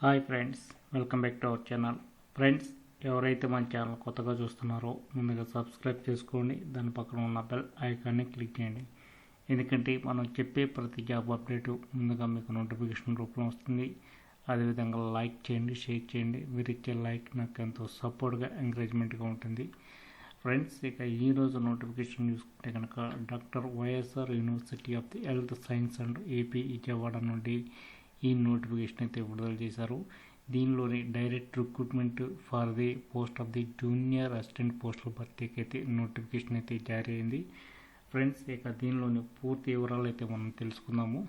Hi friends welcome back to our channel. Friends ఎవరైతే మన channel కొత్తగా చూస్తున్నారో ముందుగా సబ్స్క్రైబ్ చేసుకోండి దాని పక్కన ఉన్న బెల్ ఐకాన్ని క్లిక్ చేయండి. ఎందుకంటే మనం చెప్పే ప్రతి జాబ్ అప్డేట్ ముందుగా మీకు నోటిఫికేషన్ రూపంలో వస్తుంది. అదేవిధంగా లైక్ చేయండి షేర్ చేయండి. మీరు ఇచ్చే లైక్ నాకు ఎంతో సపోర్ట్గా ఎంకరేజ్మెంట్గా ఉంటుంది. ఫ్రెండ్స్ ఇక ఈరోజు నోటిఫికేషన్ చూసుకుంటే కనుక doctor YSR university of the health science and AP Vijayawada నుండి ఈ నోటిఫికేషన్ అయితే విడుదల చేశారు. దీనిలోని direct recruitment for the post of the junior assistant పోస్టుల భర్తీకి అయితే నోటిఫికేషన్ అయితే జారీ అయింది. ఫ్రెండ్స్ ఇక దీనిలోని పూర్తి వివరాలు అయితే మనం తెలుసుకుందాము.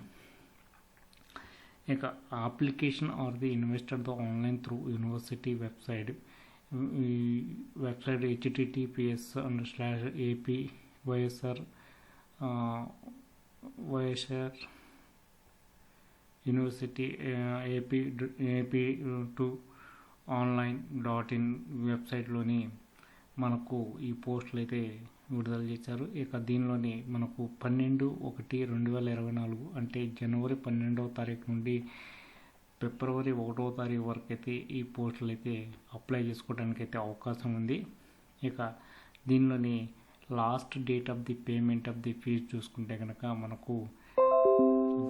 ఇక application are the investor the online through university website. ఈ website HTTPS and slash AP YSR YSR university AP AP to online dot in వెబ్సైట్లోని మనకు ఈ పోస్టులు అయితే విడుదల చేశారు. ఇక దీనిలోని మనకు పన్నెండు ఒకటి రెండు వేల ఇరవై నాలుగు అంటే జనవరి పన్నెండవ తారీఖు నుండి ఫిబ్రవరి ఒకటవ తారీఖు వరకు అయితే ఈ పోస్టులు అయితే అప్లై చేసుకోవడానికి అయితే అవకాశం ఉంది. ఇక దీనిలోని last date of the payment of the fee చూసుకుంటే కనుక మనకు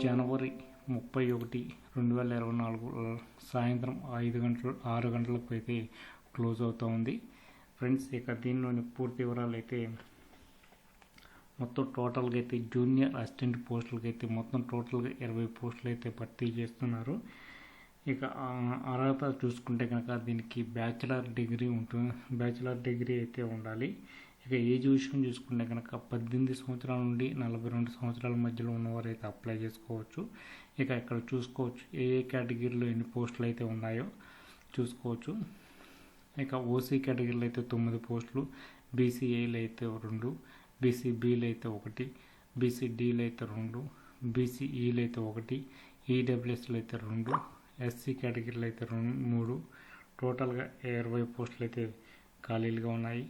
జనవరి ముప్పై ఒకటి రెండు వేల ఇరవై నాలుగు సాయంత్రం ఐదు గంటలు ఆరు గంటలకు అయితే క్లోజ్ అవుతూ ఉంది. ఫ్రెండ్స్ ఇక దీనిలోని పూర్తి వివరాలు అయితే మొత్తం టోటల్గా అయితే జూనియర్ అసిస్టెంట్ పోస్టులకి అయితే మొత్తం టోటల్గా ఇరవై పోస్టులు అయితే భర్తీ చేస్తున్నారు. ఇక అర్హత చూసుకుంటే కనుక దీనికి బ్యాచిలర్ డిగ్రీ ఉంటుంది బ్యాచిలర్ డిగ్రీ అయితే ఉండాలి. ఇక ఏజ్ విషయం చూసుకుంటే కనుక పద్దెనిమిది సంవత్సరాల నుండి నలభై రెండు సంవత్సరాల మధ్యలో ఉన్నవారు అయితే అప్లై చేసుకోవచ్చు. ఇక ఇక్కడ చూసుకోవచ్చు ఏ ఏ కేటగిరీలో ఎన్ని పోస్టులు అయితే ఉన్నాయో చూసుకోవచ్చు. ఇక ఓసీ కేటగిరీలో అయితే తొమ్మిది పోస్టులు బీసీఏలు అయితే రెండు బీసీబీలు అయితే ఒకటి బీసీడీలు అయితే రెండు బీసీఈలు అయితే ఒకటి ఈడబ్ల్యూఎస్లు అయితే రెండు ఎస్సీ కేటగిరీలు అయితే రెండు మూడు. టోటల్గా ఇరవై పోస్టులు అయితే ఖాళీలుగా ఉన్నాయి.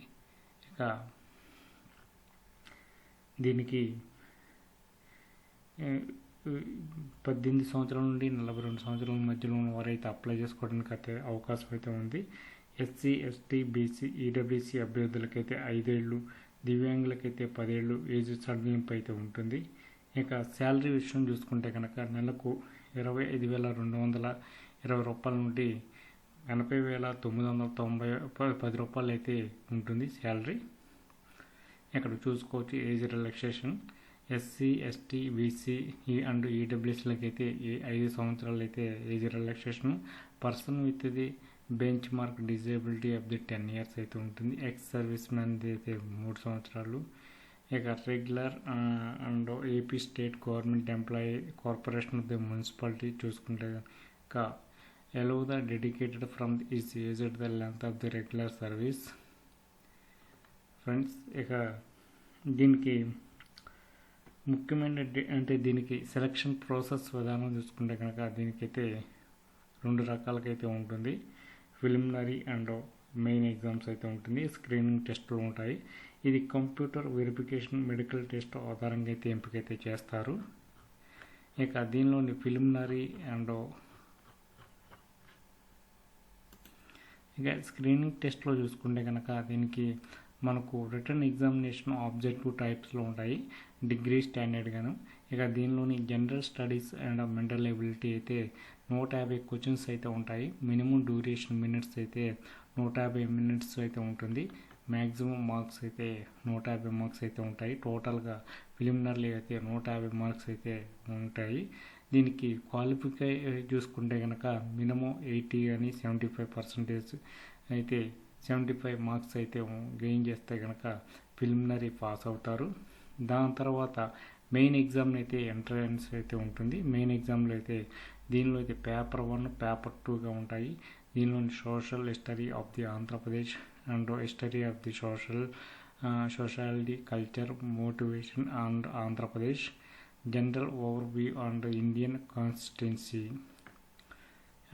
ఇక దీనికి పద్దెనిమిది సంవత్సరాల నుండి నలభై రెండు సంవత్సరాల మధ్యలో ఉన్న వారైతే అప్లై చేసుకోవడానికి అయితే అవకాశం అయితే ఉంది. ఎస్సీ ఎస్టీ బీసీ ఈడబ్ల్యూసీ అభ్యర్థులకైతే ఐదేళ్ళు దివ్యాంగులకైతే పదేళ్ళు ఏజ్ సడలింపు అయితే ఉంటుంది. ఇక శాలరీ విషయం చూసుకుంటే కనుక నెలకు ఇరవై ఐదు వేల రెండు వందల ఇరవై రూపాయల నుండి ఎనభై వేల తొమ్మిది వందల తొంభై పది రూపాయలు అయితే ఉంటుంది శాలరీ ఇక్కడ చూసుకోవచ్చు age relaxation SC ST BC and ఈడబ్ల్యూఎస్లకి అయితే ఐదు సంవత్సరాలు అయితే age relaxation person with the benchmark disability of the ten years అయితే ఉంటుంది. ఎక్స్ సర్వీస్ మ్యాన్ది అయితే మూడు సంవత్సరాలు. ఇక regular and AP state government employee corporation of the municipality చూసుకుంటే ఇక allow the dedicated from is aged the length of the regular service. Friends ఇక దీనికి ముఖ్యమైన అంటే దీనికి సెలక్షన్ ప్రాసెస్ విధానం చూసుకుంటే కనుక దీనికైతే రెండు రకాలకైతే ఉంటుంది. ప్రిలిమినరీ అండ్ మెయిన్ ఎగ్జామ్స్ అయితే ఉంటుంది. స్క్రీనింగ్ టెస్టులు ఉంటాయి. ఇది కంప్యూటర్ వెరిఫికేషన్ మెడికల్ టెస్ట్ ఆధారంగా అయితే ఎంపికైతే చేస్తారు. ఇక దీనిలోని ప్రిలిమినరీ అండ్ ఇక స్క్రీనింగ్ టెస్ట్లో చూసుకుంటే కనుక దీనికి మనకు రిటర్న్ ఎగ్జామినేషన్ ఆబ్జెక్టివ్ టైప్స్లో ఉంటాయి. డిగ్రీ స్టాండర్డ్ గాను. ఇక దీనిలోని general studies and mental ability అయితే నూట యాభై క్వశ్చన్స్ అయితే ఉంటాయి. మినిమం డ్యూరేషన్ మినిట్స్ అయితే నూట యాభై మినిట్స్ అయితే ఉంటుంది. మ్యాక్సిమం మార్క్స్ అయితే నూట యాభై మార్క్స్ అయితే ఉంటాయి. టోటల్గా ప్రిలిమినరీ అయితే నూట యాభై మార్క్స్ అయితే ఉంటాయి. దీనికి క్వాలిఫికై చూసుకుంటే కనుక మినిమం ఎయిటీ కానీ సెవెంటీ ఫైవ్ పర్సెంటేజ్ అయితే సెవెంటీ ఫైవ్ మార్క్స్ అయితే గెయిన్ చేస్తే కనుక ప్రిలిమినరీ పాస్ అవుతారు. దాని తర్వాత మెయిన్ ఎగ్జామ్ అయితే ఎంట్రన్స్ అయితే ఉంటుంది. మెయిన్ ఎగ్జామ్లో అయితే దీనిలో అయితే పేపర్ వన్ పేపర్ టూగా ఉంటాయి. దీనిలోని social history of the Andhra Pradesh and history of the social sociality culture motivation and Andhra Pradesh general overview and Indian constituency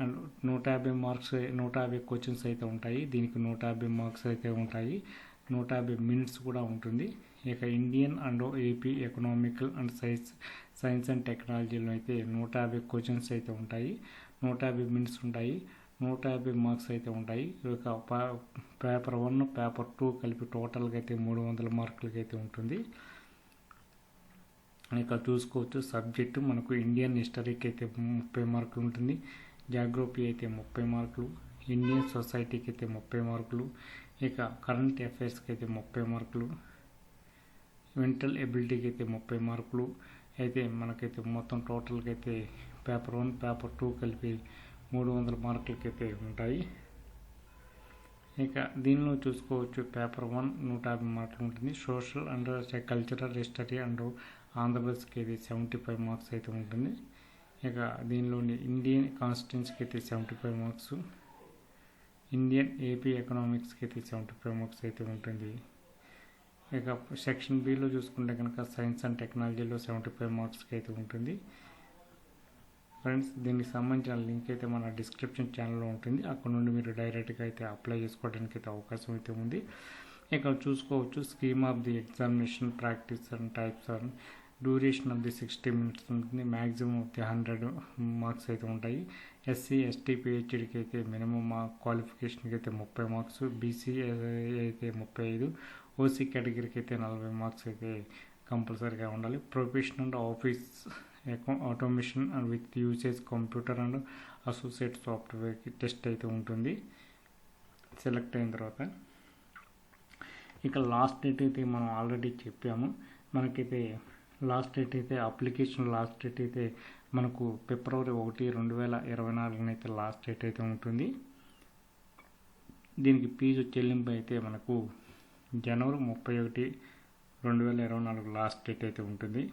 and నూట యాభై మార్క్స్ నూట యాభై క్వశ్చన్స్ అయితే ఉంటాయి. దీనికి నూట యాభై మార్క్స్ అయితే ఉంటాయి. నూట యాభై మినిట్స్ కూడా ఉంటుంది. ఇక Indian and AP economical and science science and టెక్నాలజీలో అయితే నూట యాభై క్వశ్చన్స్ అయితే ఉంటాయి. నూట యాభై మినిట్స్ ఉంటాయి. నూట యాభై మార్క్స్ అయితే ఉంటాయి. ఇక పేపర్ వన్ పేపర్ టూ కలిపి టోటల్గా అయితే మూడు వందల మార్కులకి అయితే ఉంటుంది. ఇక చూసుకోవచ్చు సబ్జెక్టు. మనకు ఇండియన్ హిస్టరీకి అయితే ముప్పై మార్కులు ఉంటుంది. జాగ్రఫీ అయితే ముప్పై మార్కులు ఇండియన్ సొసైటీకి అయితే ముప్పై మార్కులు ఇక కరెంట్ అఫైర్స్కి అయితే ముప్పై మార్కులు మెంటల్ ఎబిలిటీకి అయితే ముప్పై మార్కులు అయితే మనకైతే మొత్తం టోటల్కి అయితే పేపర్ వన్ పేపర్ టూ కలిపి మూడు వందల మార్కులకి అయితే ఉంటాయి. ఇక దీనిలో చూసుకోవచ్చు పేపర్ వన్ నూట యాభై మార్కులు ఉంటుంది. Social and cultural history and ఆంధ్రప్రదేశ్కి అయితే సెవెంటీ ఫైవ్ మార్క్స్ అయితే ఉంటుంది. ఇక దీనిలోని ఇండియన్ కాన్స్టిట్యూన్స్కి అయితే seventy five marks Indian AP ఎకనామిక్స్కి అయితే సెవెంటీ ఫైవ్ మార్క్స్ అయితే ఉంటుంది. ఇక సెక్షన్ బిలో చూసుకుంటే కనుక సైన్స్ అండ్ టెక్నాలజీలో సెవెంటీ ఫైవ్ మార్క్స్కి అయితే ఉంటుంది. ఫ్రెండ్స్ దీనికి సంబంధించిన లింక్ అయితే మన డిస్క్రిప్షన్ ఛానల్లో ఉంటుంది. అక్కడ నుండి మీరు డైరెక్ట్గా అయితే అప్లై చేసుకోవడానికి అయితే అవకాశం అయితే ఉంది. ఇక్కడ చూసుకోవచ్చు scheme of the examination practice and types and duration of the sixty minutes ఉంటుంది. Maximum of the hundred marks అయితే ఉంటాయి. ఎస్సీ ఎస్టీ పిహెచ్డికి అయితే మినిమం క్వాలిఫికేషన్కి అయితే ముప్పై మార్క్స్ బీసీ అయితే ముప్పై ఐదు ఓసీ కేటగిరీకి అయితే నలభై మార్క్స్ అయితే కంపల్సరీగా ఉండాలి. Professional office automation and with usage computer and associate సాఫ్ట్వేర్కి test అయితే ఉంటుంది. సెలెక్ట్ అయిన తర్వాత ఇక లాస్ట్ డేట్ అయితే మనం ఆల్రెడీ చెప్పాము. మనకైతే లాస్ట్ డేట్ అయితే అప్లికేషన్ లాస్ట్ డేట్ అయితే మనకు ఫిబ్రవరి ఒకటి రెండు వేల ఇరవై నాలుగునైతే లాస్ట్ డేట్ అయితే ఉంటుంది. దీనికి ఫీజు చెల్లింపు అయితే మనకు జనవరి ముప్పై ఒకటి రెండు వేల ఇరవై నాలుగు లాస్ట్ డేట్ అయితే ఉంటుంది.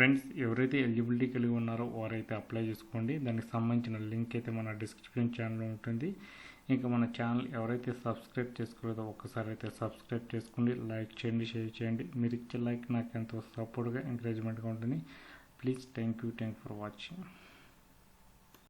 ఫ్రెండ్స్ ఎవరైతే ఎలిజిబిలిటీ కలిగి ఉన్నారో వారైతే అప్లై చేసుకోండి. దానికి సంబంధించిన లింక్ అయితే మన డిస్క్రిప్షన్ ఛానల్లో ఉంటుంది. ఇంకా మన ఛానల్ ఎవరైతే సబ్స్క్రైబ్ చేసుకోలేదో ఒక్కసారి అయితే సబ్స్క్రైబ్ చేసుకోండి. లైక్ చేయండి షేర్ చేయండి. మీరు ఇచ్చే లైక్ నాకు ఎంతో సపోర్ట్గా ఎంకరేజ్మెంట్గా ఉంటుంది. Please thank you thank for watching